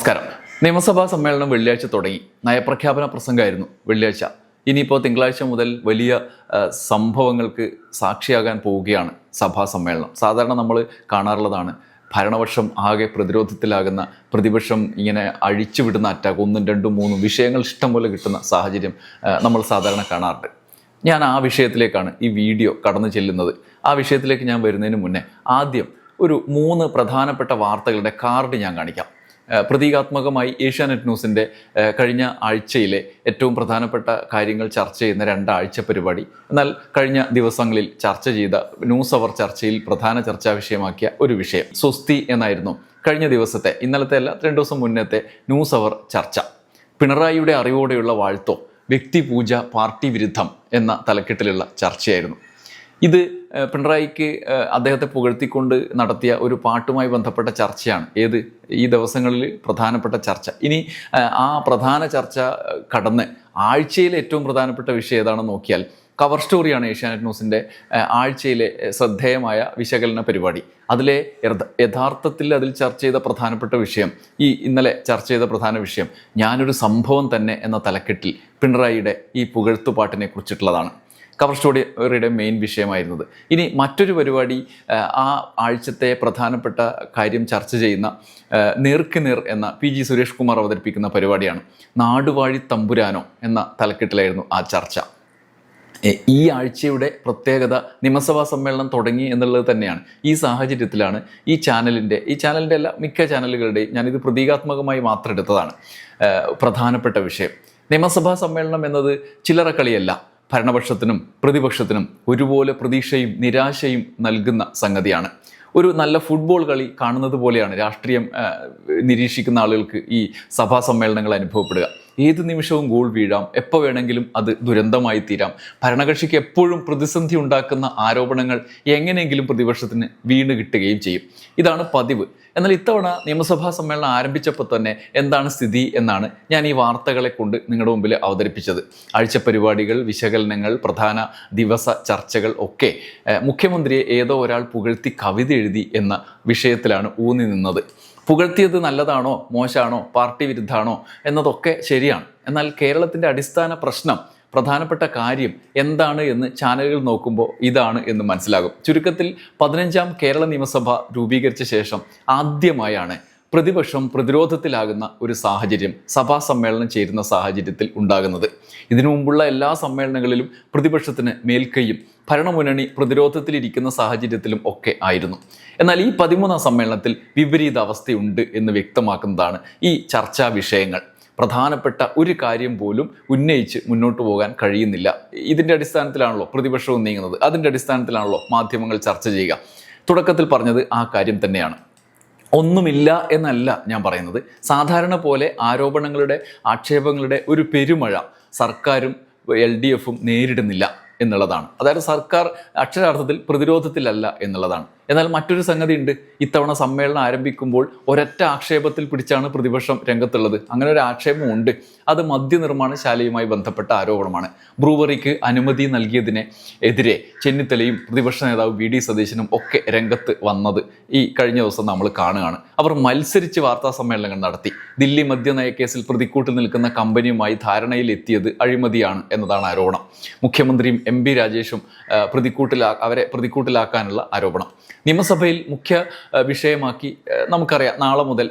നമസ്കാരം. നിയമസഭാ സമ്മേളനം വെള്ളിയാഴ്ച തുടങ്ങി. നയപ്രഖ്യാപന പ്രസംഗമായിരുന്നു വെള്ളിയാഴ്ച. ഇനിയിപ്പോൾ തിങ്കളാഴ്ച മുതൽ വലിയ സംഭവങ്ങൾക്ക് സാക്ഷിയാകാൻ പോവുകയാണ് സഭാ സമ്മേളനം. സാധാരണ നമ്മൾ കാണാറുള്ളതാണ് ഭരണപക്ഷം ആകെ പ്രതിരോധത്തിലാകുന്ന പ്രതിപക്ഷം ഇങ്ങനെ അഴിച്ചുവിടുന്ന അറ്റാക്ക് ഒന്നും രണ്ടും മൂന്നും വിഷയങ്ങൾ ഇഷ്ടം പോലെ കിട്ടുന്ന സാഹചര്യം നമ്മൾ സാധാരണ കാണാറുണ്ട്. ഞാൻ ആ വിഷയത്തിലേക്കാണ് ഈ വീഡിയോ കടന്നു ചെല്ലുന്നത്. ആ വിഷയത്തിലേക്ക് ഞാൻ വരുന്നതിന് മുന്നേ ആദ്യം ഒരു മൂന്ന് പ്രധാനപ്പെട്ട വാർത്തകളുടെ കാർഡ് ഞാൻ കാണിക്കാം. പ്രതീകാത്മകമായി ഏഷ്യാനെറ്റ് ന്യൂസിന്റെ കഴിഞ്ഞ ആഴ്ചയിലെ ഏറ്റവും പ്രധാനപ്പെട്ട കാര്യങ്ങൾ ചർച്ച ചെയ്യുന്ന രണ്ടാഴ്ച പരിപാടി. എന്നാൽ കഴിഞ്ഞ ദിവസങ്ങളിൽ ചർച്ച ചെയ്ത ന്യൂസ് അവർ ചർച്ചയിൽ പ്രധാന ചർച്ചാ വിഷയമാക്കിയ ഒരു വിഷയം സ്വസ്തി എന്നായിരുന്നു. കഴിഞ്ഞ ദിവസത്തെ ഇന്നലത്തെ അല്ല രണ്ട് ദിവസം മുന്നത്തെ ന്യൂസ് അവർ ചർച്ച. പിണറായിയുടെ അറിവോടെയുള്ള വാഴ്ത്തോ വ്യക്തിപൂജ പാർട്ടി വിരുദ്ധം എന്ന തലക്കെട്ടിലുള്ള ചർച്ചയായിരുന്നു. ഇത് പിണറായിക്ക് അദ്ദേഹത്തെ പുകഴ്ത്തിക്കൊണ്ട് നടത്തിയ ഒരു പാട്ടുമായി ബന്ധപ്പെട്ട ചർച്ചയാണ്. ഏത്? ഈ ദിവസങ്ങളിൽ പ്രധാനപ്പെട്ട ചർച്ച. ഇനി ആ പ്രധാന ചർച്ച കടന്ന് ആഴ്ചയിലെ ഏറ്റവും പ്രധാനപ്പെട്ട വിഷയം ഏതാണെന്ന് നോക്കിയാൽ കവർ സ്റ്റോറിയാണ് ഏഷ്യാനെറ്റ് ന്യൂസിന്റെ ആഴ്ചയിലെ ശ്രദ്ധേയമായ വിശകലന പരിപാടി. അതിലെ യഥാർത്ഥത്തിൽ അതിൽ ചർച്ച ചെയ്ത പ്രധാനപ്പെട്ട വിഷയം ഈ ഇന്നലെ ചർച്ച ചെയ്ത പ്രധാന വിഷയം ഞാനൊരു സംഭവം തന്നെ എന്ന തലക്കെട്ടിൽ പിണറായിയുടെ ഈ പുകഴ്ത്തുപാട്ടിനെ കുറിച്ചിട്ടുള്ളതാണ്. Cover സ്റ്റോറിയുടെ main വിഷയമായിരുന്നത്. ഇനി മറ്റൊരു പരിപാടി ആ, ആഴ്ചത്തെ പ്രധാനപ്പെട്ട കാര്യം ചർച്ച ചെയ്യുന്ന നേർക്ക് നേർ എന്ന പി ജി സുരേഷ് കുമാർ അവതരിപ്പിക്കുന്ന പരിപാടിയാണ്. നാടുവാഴി തമ്പുരാനോ എന്ന തലക്കെട്ടിലായിരുന്നു ആ ചർച്ച. ഈ ആഴ്ചയുടെ പ്രത്യേകത നിയമസഭാ സമ്മേളനം തുടങ്ങി എന്നുള്ളത് തന്നെയാണ്. ഈ സാഹചര്യത്തിലാണ് ഈ ചാനലിന്റെ ഈ ചാനലിന്റെ എല്ലാ മിക്ക ചാനലുകളുടെയും ഞാനിത് പ്രതീകാത്മകമായി മാത്രം എടുത്തതാണ് പ്രധാനപ്പെട്ട വിഷയം. നിയമസഭാ സമ്മേളനം എന്നത് ചില്ലറ കളിയല്ല. ഭരണപക്ഷത്തിനും പ്രതിപക്ഷത്തിനും ഒരുപോലെ പ്രതീക്ഷയും നിരാശയും നൽകുന്ന സംഗതിയാണ്. ഒരു നല്ല ഫുട്ബോൾ കളി കാണുന്നത് പോലെയാണ് രാഷ്ട്രീയം നിരീക്ഷിക്കുന്ന ആളുകൾക്ക് ഈ സഭാ സമ്മേളനങ്ങൾ അനുഭവപ്പെടുക. ഏത് നിമിഷവും ഗോൾ വീഴാം. എപ്പോൾ വേണമെങ്കിലും അത് ദുരന്തമായി തീരാം. ഭരണകക്ഷിക്ക് എപ്പോഴും പ്രതിസന്ധി ഉണ്ടാക്കുന്ന ആരോപണങ്ങൾ എങ്ങനെയെങ്കിലും പ്രതിപക്ഷത്തിന് വീണ് കിട്ടുകയും ചെയ്യും. ഇതാണ് പതിവ്. എന്നാൽ ഇത്തവണ നിയമസഭാ സമ്മേളനം ആരംഭിച്ചപ്പോൾ തന്നെ എന്താണ് സ്ഥിതി എന്നാണ് ഞാൻ ഈ വാർത്തകളെ കൊണ്ട് നിങ്ങളുടെ മുമ്പിൽ അവതരിപ്പിച്ചത്. ആഴ്ച പരിപാടികൾ വിശകലനങ്ങൾ പ്രധാന ദിവസ ചർച്ചകൾ ഒക്കെ മുഖ്യമന്ത്രിയെ ഏതോ ഒരാൾ പുകഴ്ത്തി കവിത എഴുതി എന്ന വിഷയത്തിലാണ് ഊന്നി നിന്നത്. പുകഴ്ത്തിയത് നല്ലതാണോ മോശമാണോ പാർട്ടി വിരുദ്ധാണോ എന്നതൊക്കെ ശരിയാണ്. എന്നാൽ കേരളത്തിന്റെ അടിസ്ഥാന പ്രശ്നം പ്രധാനപ്പെട്ട കാര്യം എന്താണ് എന്ന് ചാനലുകൾ നോക്കുമ്പോൾ ഇതാണ് എന്ന് മനസ്സിലാകും. ചുരുക്കത്തിൽ പതിനഞ്ചാം കേരള നിയമസഭ രൂപീകരിച്ച ശേഷം ആദ്യമായാണ് പ്രതിപക്ഷം പ്രതിരോധത്തിലാകുന്ന ഒരു സാഹചര്യം സഭാ സമ്മേളനം ചേരുന്ന സാഹചര്യത്തിൽ ഉണ്ടാകുന്നത്. ഇതിനു മുമ്പുള്ള എല്ലാ സമ്മേളനങ്ങളിലും പ്രതിപക്ഷത്തിന് മേൽക്കൈയും ഭരണമുന്നണി പ്രതിരോധത്തിലിരിക്കുന്ന സാഹചര്യത്തിലും ഒക്കെ ആയിരുന്നു. എന്നാൽ ഈ പതിമൂന്നാം സമ്മേളനത്തിൽ വിപരീത അവസ്ഥയുണ്ട് എന്ന് വ്യക്തമാക്കുന്നതാണ് ഈ ചർച്ചാ വിഷയങ്ങൾ. പ്രധാനപ്പെട്ട ഒരു കാര്യം പോലും ഉന്നയിച്ച് മുന്നോട്ട് പോകാൻ കഴിയുന്നില്ല. ഇതിന്റെ അടിസ്ഥാനത്തിലാണല്ലോ പ്രതിപക്ഷവും നീങ്ങുന്നത് അതിന്റെ അടിസ്ഥാനത്തിലാണല്ലോ മാധ്യമങ്ങൾ ചർച്ച ചെയ്യുക. തുടക്കത്തിൽ പറഞ്ഞത് ആ കാര്യം തന്നെയാണ്. ഒന്നുമില്ല എന്നല്ല ഞാൻ പറയുന്നത്. സാധാരണ പോലെ ആരോപണങ്ങളുടെ ആക്ഷേപങ്ങളുടെ ഒരു പെരുമഴ സർക്കാരും എൽ ഡി എഫും നേരിടുന്നില്ല എന്നുള്ളതാണ്. അതായത് സർക്കാർ അക്ഷരാർത്ഥത്തിൽ പ്രതിരോധത്തിലല്ല എന്നുള്ളതാണ്. എന്നാൽ മറ്റൊരു സംഗതി ഉണ്ട് ഇത്തവണ സമ്മേളനം ആരംഭിക്കുമ്പോൾ ഒരൊറ്റ ആക്ഷേപത്തിൽ പിടിച്ചാണ് പ്രതിപക്ഷം രംഗത്തുള്ളത്. അങ്ങനെ ഒരു ആക്ഷേപമുണ്ട്. അത് മദ്യനിർമ്മാണശാലയുമായി ബന്ധപ്പെട്ട ആരോപണമാണ്. ബ്രൂവറിക്ക് അനുമതി നൽകിയതിനെ എതിരെ ചെന്നിത്തലയും പ്രതിപക്ഷ നേതാവ് വി. ഡി. സതീശനും ഒക്കെ രംഗത്ത് വന്നത് ഈ കഴിഞ്ഞ ദിവസം നമ്മൾ കാണുകയാണ്. അവർ മത്സരിച്ച് വാർത്താ സമ്മേളനങ്ങൾ നടത്തി. ദില്ലി മദ്യനയക്കേസിൽ പ്രതിക്കൂട്ടിൽ നിൽക്കുന്ന കമ്പനിയുമായി ധാരണയിൽ എത്തിയത് അഴിമതിയാണ് എന്നതാണ് ആരോപണം. മുഖ്യമന്ത്രിയും എം. രാജേഷും പ്രതിക്കൂട്ടിലാ അവരെ പ്രതിക്കൂട്ടിലാക്കാനുള്ള ആരോപണം. നിയമസഭയിൽ മുഖ്യ വിഷയമാക്കി നമുക്കറിയാം നാളെ മുതൽ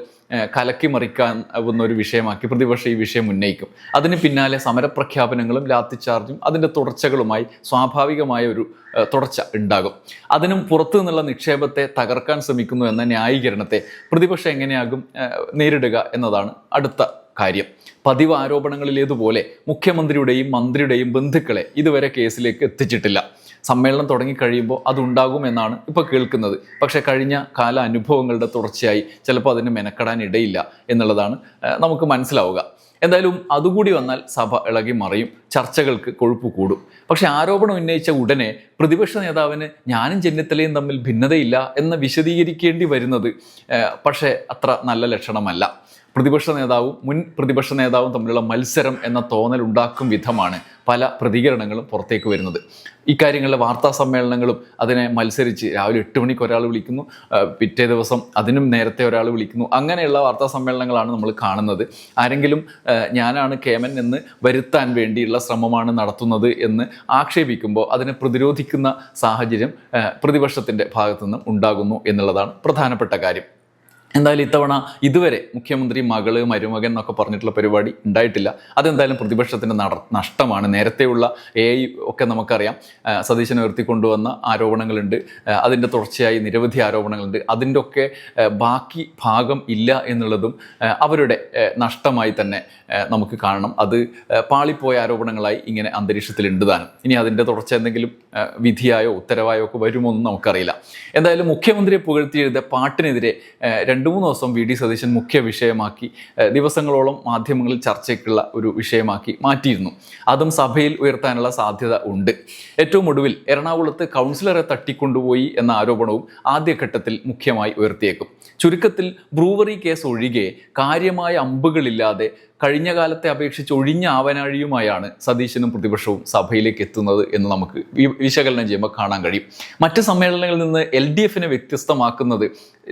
കലക്കി മറിക്കാൻ ആവുന്ന ഒരു വിഷയമാക്കി പ്രതിപക്ഷം ഈ വിഷയം ഉന്നയിക്കും. അതിന് പിന്നാലെ സമരപ്രഖ്യാപനങ്ങളും ലാത്തിച്ചാർജും അതിന്റെ തുടർച്ചകളുമായി സ്വാഭാവികമായ ഒരു തുടർച്ച ഉണ്ടാകും. അതിനും പുറത്തു നിന്നുള്ള നിക്ഷേപത്തെ തകർക്കാൻ ശ്രമിക്കുന്നു എന്ന ന്യായീകരണത്തെ പ്രതിപക്ഷം എങ്ങനെയാകും നേരിടുക എന്നതാണ് അടുത്ത കാര്യം. പതിവ് ആരോപണങ്ങളിലേതുപോലെ മുഖ്യമന്ത്രിയുടെയും മന്ത്രിയുടെയും ബന്ധുക്കളെ ഇതുവരെ കേസിലേക്ക് എത്തിച്ചിട്ടില്ല. സമ്മേളനം തുടങ്ങിക്കഴിയുമ്പോൾ അതുണ്ടാകും എന്നാണ് ഇപ്പോൾ കേൾക്കുന്നത്. പക്ഷേ കഴിഞ്ഞ കാല അനുഭവങ്ങളുടെ തുടർച്ചയായി ചിലപ്പോൾ അതിന് മെനക്കെടാൻ ഇടയില്ല എന്നുള്ളതാണ് നമുക്ക് മനസ്സിലാവുക. എന്തായാലും അതുകൂടി വന്നാൽ സഭ ഇളകി മറിയും ചർച്ചകൾക്ക് കൊഴുപ്പ് കൂടും. പക്ഷെ ആരോപണം ഉന്നയിച്ച ഉടനെ പ്രതിപക്ഷ നേതാവിന് ഞാനും ചെന്നിത്തലയും തമ്മിൽ ഭിന്നതയില്ല എന്ന് വിശദീകരിക്കേണ്ടി വരുന്നത് പക്ഷേ അത്ര നല്ല ലക്ഷണമല്ല. പ്രതിപക്ഷ നേതാവും മുൻ പ്രതിപക്ഷ നേതാവും തമ്മിലുള്ള മത്സരം എന്ന തോന്നൽ ഉണ്ടാക്കും വിധമാണ് പല പ്രതികരണങ്ങളും പുറത്തേക്ക് വരുന്നത്. ഇക്കാര്യങ്ങളിലെ വാർത്താ സമ്മേളനങ്ങളും അതിനെ മത്സരിച്ച് രാവിലെ എട്ട് മണിക്ക് ഒരാൾ വിളിക്കുന്നു പിറ്റേ ദിവസം അതിനും നേരത്തെ ഒരാൾ വിളിക്കുന്നു. അങ്ങനെയുള്ള വാർത്താ സമ്മേളനങ്ങളാണ് നമ്മൾ കാണുന്നത്. ആരെങ്കിലും ഞാനാണ് കേമൻ എന്ന് വരുത്താൻ വേണ്ടിയുള്ള ശ്രമമാണ് നടത്തുന്നത് എന്ന് ആക്ഷേപിക്കുമ്പോൾ അതിനെ പ്രതിരോധിക്കുന്ന സാഹചര്യം പ്രതിപക്ഷത്തിന്റെ ഭാഗത്തു നിന്നും ഉണ്ടാകുന്നു എന്നുള്ളതാണ് പ്രധാനപ്പെട്ട കാര്യം. എന്തായാലും ഇത്തവണ ഇതുവരെ മുഖ്യമന്ത്രി മകൾ മരുമകൻ എന്നൊക്കെ പറഞ്ഞിട്ടുള്ള പരിപാടി ഉണ്ടായിട്ടില്ല. അതെന്തായാലും പ്രതിപക്ഷത്തിന്റെ നട നഷ്ടമാണ്. നേരത്തെയുള്ള എ ഐ ഒക്കെ നമുക്കറിയാം. സതീശനെ ഉയർത്തിക്കൊണ്ടുവന്ന ആരോപണങ്ങളുണ്ട്. അതിന്റെ തുടർച്ചയായി നിരവധി ആരോപണങ്ങളുണ്ട്. അതിന്റെ ഒക്കെ ബാക്കി ഭാഗം ഇല്ല എന്നുള്ളതും അവരുടെ നഷ്ടമായി തന്നെ നമുക്ക് കാണണം. അത് പാളിപ്പോയ ആരോപണങ്ങളായി ഇങ്ങനെ അന്തരീക്ഷത്തിലുണ്ട് താനും. ഇനി അതിന്റെ തുടർച്ച എന്തെങ്കിലും വിധിയായോ ഉത്തരവായോ ഒക്കെ വരുമോ എന്ന് നമുക്കറിയില്ല. എന്തായാലും മുഖ്യമന്ത്രിയെ പുകഴ്ത്തി എഴുതിയ പാട്ടിനെതിരെ രണ്ട് മൂന്ന് ദിവസം വി ഡി സതീശൻ മുഖ്യ വിഷയമാക്കി ദിവസങ്ങളോളം മാധ്യമങ്ങളിൽ ചർച്ചയ്ക്കുള്ള ഒരു വിഷയമാക്കി മാറ്റിയിരുന്നു. അതും സഭയിൽ ഉയർത്താനുള്ള സാധ്യത ഉണ്ട്. ഏറ്റവും ഒടുവിൽ എറണാകുളത്ത് കൗൺസിലറെ തട്ടിക്കൊണ്ടുപോയി എന്ന ആരോപണവും ആദ്യഘട്ടത്തിൽ മുഖ്യമായി ഉയർത്തിയേക്കും. ചുരുക്കത്തിൽ ബ്രൂവറി കേസ് ഒഴികെ കാര്യമായ അമ്പുകളില്ലാതെ കഴിഞ്ഞ കാലത്തെ അപേക്ഷിച്ച് ഒഴിഞ്ഞ ആവനാഴിയുമായാണ് സതീശനും പ്രതിപക്ഷവും സഭയിലേക്ക് എത്തുന്നത് എന്ന് നമുക്ക് വിശകലനം ചെയ്യുമ്പോൾ കാണാൻ കഴിയും. മറ്റ് സമ്മേളനങ്ങളിൽ നിന്ന് എൽ ഡി എഫിനെ വ്യത്യസ്തമാക്കുന്നത്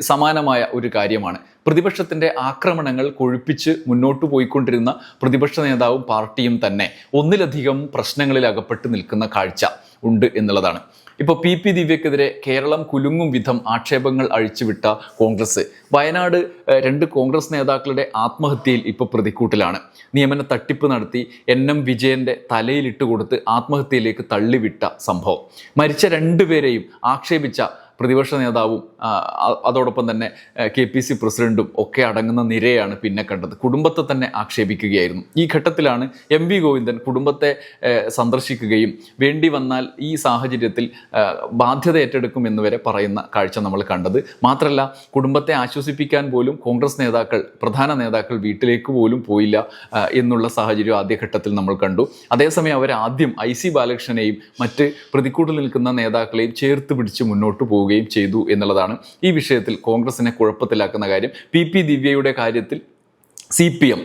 സമാനമായ ഒരു കാര്യമാണ്. പ്രതിപക്ഷത്തിന്റെ ആക്രമണങ്ങൾ കൊഴുപ്പിച്ച് മുന്നോട്ട് പോയിക്കൊണ്ടിരുന്ന പ്രതിപക്ഷ നേതാവും പാർട്ടിയും തന്നെ ഒന്നിലധികം പ്രശ്നങ്ങളിൽ അകപ്പെട്ട് നിൽക്കുന്ന കാഴ്ച ഉണ്ട് എന്നുള്ളതാണ്. ഇപ്പോൾ പി പി ദിവ്യക്കെതിരെ കേരളം കുലുങ്ങും വിധം ആക്ഷേപങ്ങൾ അഴിച്ചുവിട്ട കോൺഗ്രസ്. വയനാട് രണ്ട് കോൺഗ്രസ് നേതാക്കളുടെ ആത്മഹത്യയിൽ ഇപ്പോൾ പ്രതിക്കൂട്ടിലാണ്. നിയമന തട്ടിപ്പ് നടത്തി എൻ എം വിജയന്റെ തലയിലിട്ട് കൊടുത്ത് ആത്മഹത്യയിലേക്ക് തള്ളിവിട്ട സംഭവം. മരിച്ച രണ്ടുപേരെയും ആക്ഷേപിച്ച പ്രതിപക്ഷ നേതാവും അതോടൊപ്പം തന്നെ കെ പി സി പ്രസിഡന്റും ഒക്കെ അടങ്ങുന്ന നിരയാണ് പിന്നെ കണ്ടത്. കുടുംബത്തെ തന്നെ ആക്ഷേപിക്കുകയായിരുന്നു. ഈ ഘട്ടത്തിലാണ് എം വി ഗോവിന്ദൻ കുടുംബത്തെ സന്ദർശിക്കുകയും വേണ്ടി വന്നാൽ ഈ സാഹചര്യത്തിൽ ബാധ്യത ഏറ്റെടുക്കും എന്ന് വരെ പറയുന്ന കാഴ്ച നമ്മൾ കണ്ടത്. മാത്രമല്ല കുടുംബത്തെ ആശ്വസിപ്പിക്കാൻ പോലും കോൺഗ്രസ് നേതാക്കൾ പ്രധാന നേതാക്കൾ വീട്ടിലേക്ക് പോലും പോയില്ല എന്നുള്ള സാഹചര്യം ആദ്യഘട്ടത്തിൽ നമ്മൾ കണ്ടു. അതേസമയം അവർ ആദ്യം ഐ സി ബാലകൃഷ്ണനെയും മറ്റ് പ്രതിക്കൂട്ടിൽ നിൽക്കുന്ന നേതാക്കളെയും ചേർത്ത് പിടിച്ച് മുന്നോട്ട് പോവുകയും ചെയ്തു എന്നുള്ളതാണ് ഈ വിഷയത്തിൽ കോൺഗ്രസിനെ കുഴപ്പത്തിലാക്കുന്ന കാര്യം. പി പി ദിവ്യയുടെ കാര്യത്തിൽ സി പി എം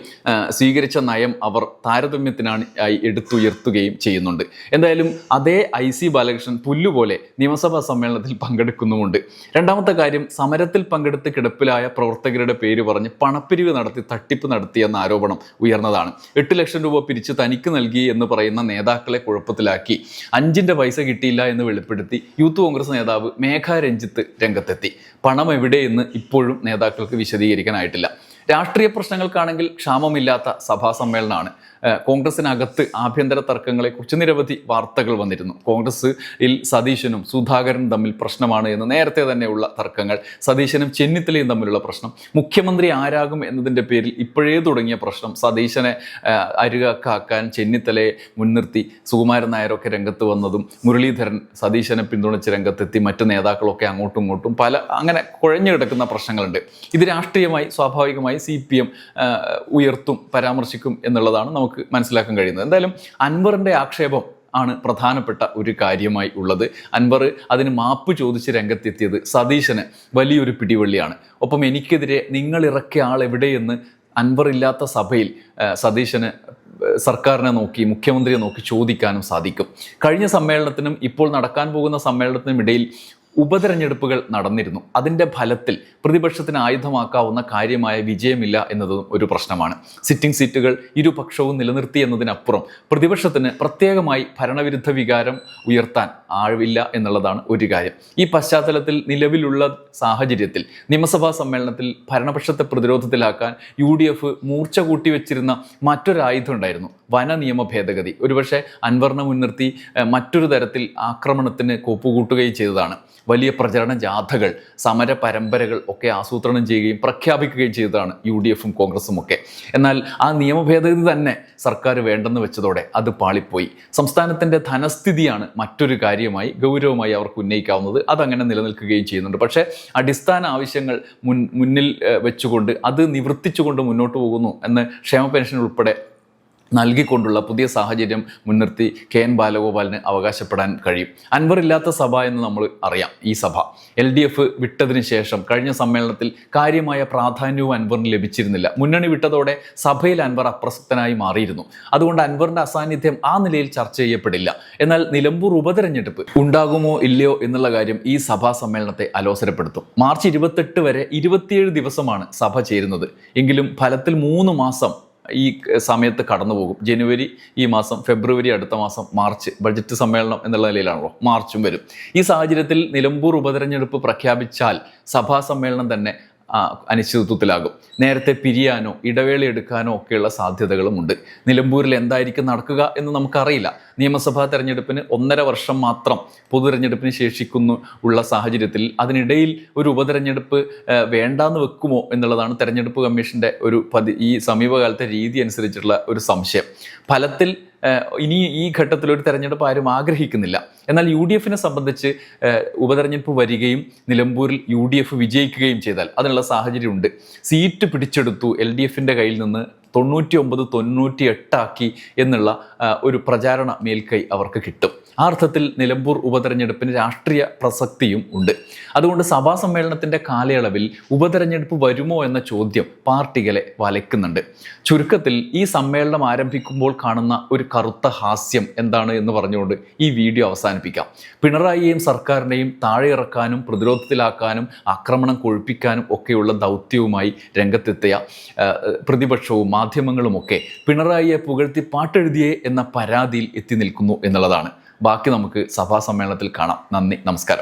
സ്വീകരിച്ച നയം അവർ താരതമ്യത്തിനാണ് ആയി എടുത്തുയർത്തുകയും ചെയ്യുന്നുണ്ട്. എന്തായാലും അതേ ഐ സി ബാലകൃഷ്ണൻ പുല്ലുപോലെ നിയമസഭാ സമ്മേളനത്തിൽ പങ്കെടുക്കുന്നുമുണ്ട്. രണ്ടാമത്തെ കാര്യം സമരത്തിൽ പങ്കെടുത്ത് കിടപ്പിലായ പ്രവർത്തകരുടെ പേര് പറഞ്ഞ് പണപ്പിരിവ് നടത്തി തട്ടിപ്പ് നടത്തിയെന്ന ആരോപണം ഉയർന്നതാണ്. എട്ട് ലക്ഷം രൂപ പിരിച്ച് തനിക്ക് നൽകി എന്ന് പറയുന്ന നേതാക്കളെ കുഴപ്പത്തിലാക്കി. അഞ്ചിന്റെ പൈസ കിട്ടിയില്ല എന്ന് വെളിപ്പെടുത്തി യൂത്ത് കോൺഗ്രസ് നേതാവ് മേഘ രഞ്ജിത്ത് രംഗത്തെത്തി. പണം എവിടെയെന്ന് ഇപ്പോഴും നേതാക്കൾക്ക് വിശദീകരിക്കാനായിട്ടില്ല. രാഷ്ട്രീയ പ്രശ്നങ്ങൾക്കാണെങ്കിൽ ക്ഷാമമില്ലാത്ത സഭാ സമ്മേളനമാണ് കോൺഗ്രസിനകത്ത് ആഭ്യന്തര തർക്കങ്ങളെക്കുറിച്ച് നിരവധി വാർത്തകൾ വന്നിരുന്നു. കോൺഗ്രസിൽ സതീശനും സുധാകരനും തമ്മിൽ പ്രശ്നമാണ് എന്ന് നേരത്തെ തന്നെയുള്ള തർക്കങ്ങൾ. സതീശനും ചെന്നിത്തലയും തമ്മിലുള്ള പ്രശ്നം. മുഖ്യമന്ത്രി ആരാകും എന്നതിന്റെ പേരിൽ ഇപ്പോഴേ തുടങ്ങിയ പ്രശ്നം. സതീശനെ അരുകാക്കാൻ ചെന്നിത്തലയെ മുൻനിർത്തി സുകുമാരൻ നായരൊക്കെ രംഗത്ത് വന്നതും മുരളീധരൻ സതീശനെ പിന്തുണച്ച് രംഗത്തെത്തി മറ്റ് നേതാക്കളൊക്കെ അങ്ങോട്ടും ഇങ്ങോട്ടും പല അങ്ങനെ കുഴഞ്ഞു കിടക്കുന്ന പ്രശ്നങ്ങളുണ്ട്. ഇത് രാഷ്ട്രീയമായി സ്വാഭാവികമായി സി ഉയർത്തും പരാമർശിക്കും എന്നുള്ളതാണ് നമുക്ക് മനസ്സിലാക്കാൻ കഴിയുന്നത്. എന്തായാലും അൻവറിന്റെ ആക്ഷേപം ആണ് പ്രധാനപ്പെട്ട ഒരു കാര്യമായി ഉള്ളത്. അൻവർ അതിന് മാപ്പ് ചോദിച്ച് രംഗത്തെത്തിയത് സതീശന് വലിയൊരു പിടിവള്ളിയാണ്. ഒപ്പം എനിക്കെതിരെ നിങ്ങൾ ഇറക്കിയ ആൾ എവിടെയെന്ന് അൻവർ ഇല്ലാത്ത സഭയിൽ സതീശന് സർക്കാരിനെ നോക്കി മുഖ്യമന്ത്രിയെ നോക്കി ചോദിക്കാനും സാധിക്കും. കഴിഞ്ഞ സമ്മേളനത്തിനും ഇപ്പോൾ നടക്കാൻ പോകുന്ന സമ്മേളനത്തിനും ഇടയിൽ ഉപതെരഞ്ഞെടുപ്പുകൾ നടന്നിരുന്നു. അതിന്റെ ഫലത്തിൽ പ്രതിപക്ഷത്തിന് ആയുധമാക്കാവുന്ന കാര്യമായ വിജയമില്ല എന്നതും ഒരു പ്രശ്നമാണ്. സിറ്റിംഗ് സീറ്റുകൾ ഇരുപക്ഷവും നിലനിർത്തി എന്നതിനപ്പുറം പ്രതിപക്ഷത്തിന് പ്രത്യേകമായി ഭരണവിരുദ്ധ വികാരം ഉയർത്താൻ ആഴില്ല എന്നുള്ളതാണ് ഒരു കാര്യം. ഈ പശ്ചാത്തലത്തിൽ നിലവിലുള്ള സാഹചര്യത്തിൽ നിയമസഭാ സമ്മേളനത്തിൽ ഭരണപക്ഷത്തെ പ്രതിരോധത്തിലാക്കാൻ യു ഡി എഫ് മൂർച്ച കൂട്ടിവെച്ചിരുന്ന മറ്റൊരായുധം ഉണ്ടായിരുന്നു. വന നിയമ ഭേദഗതി. ഒരുപക്ഷെ അൻവറിനെ മുൻനിർത്തി മറ്റൊരു തരത്തിൽ ആക്രമണത്തിന് കോപ്പുകൂട്ടുകയും ചെയ്തതാണ്. വലിയ പ്രചരണ ജാഥകൾ സമര പരമ്പരകൾ ഒക്കെ ആസൂത്രണം ചെയ്യുകയും പ്രഖ്യാപിക്കുകയും ചെയ്തതാണ് യു ഡി എഫും കോൺഗ്രസും ഒക്കെ. എന്നാൽ ആ നിയമ ഭേദഗതി തന്നെ സർക്കാർ വേണ്ടെന്ന് വെച്ചതോടെ അത് പാളിപ്പോയി. സംസ്ഥാനത്തിന്റെ ധനസ്ഥിതിയാണ് മറ്റൊരു കാര്യമായി ഗൗരവമായി അവർക്ക് ഉന്നയിക്കാവുന്നത്. അതങ്ങനെ നിലനിൽക്കുകയും ചെയ്യുന്നുണ്ട്. പക്ഷേ അടിസ്ഥാന ആവശ്യങ്ങൾ മുൻ മുന്നിൽ വെച്ചുകൊണ്ട് അത് നിവർത്തിച്ചുകൊണ്ട് മുന്നോട്ട് പോകുന്നു എന്ന് ക്ഷേമ പെൻഷൻ ഉൾപ്പെടെ നൽകിക്കൊണ്ടുള്ള പുതിയ സാഹചര്യം മുൻനിർത്തി കെ എൻ ബാലഗോപാലിന് അവകാശപ്പെടാൻ കഴിയും. അൻവർ ഇല്ലാത്ത സഭ എന്ന് നമ്മൾ അറിയാം ഈ സഭ. എൽ ഡി എഫ് വിട്ടതിന് ശേഷം കഴിഞ്ഞ സമ്മേളനത്തിൽ കാര്യമായ പ്രാധാന്യവും അൻവറിന് ലഭിച്ചിരുന്നില്ല. മുന്നണി വിട്ടതോടെ സഭയിൽ അൻവർ അപ്രസക്തനായി മാറിയിരുന്നു. അതുകൊണ്ട് അൻവറിന്റെ അസാന്നിധ്യം ആ നിലയിൽ ചർച്ച ചെയ്യപ്പെടില്ല. എന്നാൽ നിലമ്പൂർ ഉപതെരഞ്ഞെടുപ്പ് ഉണ്ടാകുമോ ഇല്ലയോ എന്നുള്ള കാര്യം ഈ സഭാ സമ്മേളനത്തെ അലോസരപ്പെടുത്തും. മാർച്ച് ഇരുപത്തെട്ട് വരെ ഇരുപത്തിയേഴ് ദിവസമാണ് സഭ ചേരുന്നത്. എങ്കിലും ഫലത്തിൽ മൂന്ന് മാസം ഈ സമയത്ത് കടന്നു പോകും ജനുവരി ഈ മാസം ഫെബ്രുവരി അടുത്ത മാസം മാർച്ച് ബഡ്ജറ്റ് സമ്മേളനം എന്നുള്ള നിലയിലാണല്ലോ മാർച്ചും വരും. ഈ സാഹചര്യത്തിൽ നിലമ്പൂർ ഉപതെരഞ്ഞെടുപ്പ് പ്രഖ്യാപിച്ചാൽ സഭാ സമ്മേളനം തന്നെ അനിശ്ചിതത്വത്തിലാകും. നേരത്തെ പിരിയാനോ ഇടവേള എടുക്കാനോ ഒക്കെയുള്ള സാധ്യതകളുമുണ്ട്. നിലമ്പൂരിൽ എന്തായിരിക്കും നടക്കുക എന്ന് നമുക്കറിയില്ല. നിയമസഭാ തെരഞ്ഞെടുപ്പിന് ഒന്നര വർഷം മാത്രം പൊതു തെരഞ്ഞെടുപ്പിന് ശേഷിക്കുന്നു ഉള്ള സാഹചര്യത്തിൽ അതിനിടയിൽ ഒരു ഉപതെരഞ്ഞെടുപ്പ് വേണ്ടാന്ന് വെക്കുമോ എന്നുള്ളതാണ് തെരഞ്ഞെടുപ്പ് കമ്മീഷന്റെ ഒരു പതി ഈ സമീപകാലത്തെ രീതി അനുസരിച്ചുള്ള ഒരു സംശയം. ഫലത്തിൽ ഇനി ഈ ഘട്ടത്തിൽ ഒരു തെരഞ്ഞെടുപ്പ് ആരും ആഗ്രഹിക്കുന്നില്ല. എന്നാൽ യു ഡി എഫിനെ സംബന്ധിച്ച് ഉപതെരഞ്ഞെടുപ്പ് വരികയും നിലമ്പൂരിൽ യു ഡി എഫ് വിജയിക്കുകയും ചെയ്താൽ അതിനുള്ള സാഹചര്യമുണ്ട്. സീറ്റ് പിടിച്ചെടുത്തു എൽ ഡി എഫിന്റെ കയ്യിൽ നിന്ന് തൊണ്ണൂറ്റി ഒമ്പത് തൊണ്ണൂറ്റി എട്ടാക്കി എന്നുള്ള ഒരു പ്രചാരണ മേൽക്കൈ അവർക്ക് കിട്ടും. ആ അർത്ഥത്തിൽ നിലമ്പൂർ ഉപതെരഞ്ഞെടുപ്പിന് രാഷ്ട്രീയ പ്രസക്തിയും ഉണ്ട്. അതുകൊണ്ട് സഭാ സമ്മേളനത്തിന്റെ കാലയളവിൽ ഉപതെരഞ്ഞെടുപ്പ് വരുമോ എന്ന ചോദ്യം പാർട്ടികളെ വലയ്ക്കുന്നുണ്ട്. ചുരുക്കത്തിൽ ഈ സമ്മേളനം ആരംഭിക്കുമ്പോൾ കാണുന്ന ഒരു കറുത്ത ഹാസ്യം എന്താണ് എന്ന് പറഞ്ഞുകൊണ്ട് ഈ വീഡിയോ അവസാനിപ്പിക്കാം. പിണറായിയെയും സർക്കാരിനെയും താഴെ ഇറക്കാനും പ്രതിരോധത്തിലാക്കാനും ആക്രമണം കൊഴുപ്പിക്കാനും ഒക്കെയുള്ള ദൗത്യവുമായി രംഗത്തെത്തിയ പ്രതിപക്ഷവും മാധ്യമങ്ങളുമൊക്കെ പിണറായിയെ പുകഴ്ത്തി പാട്ടെഴുതിയേ എന്ന പരാതിയിൽ എത്തി നിൽക്കുന്നു എന്നുള്ളതാണ്. ബാക്കി നമുക്ക് സഭാ സമ്മേളനത്തിൽ കാണാം. നന്ദി നമസ്കാരം.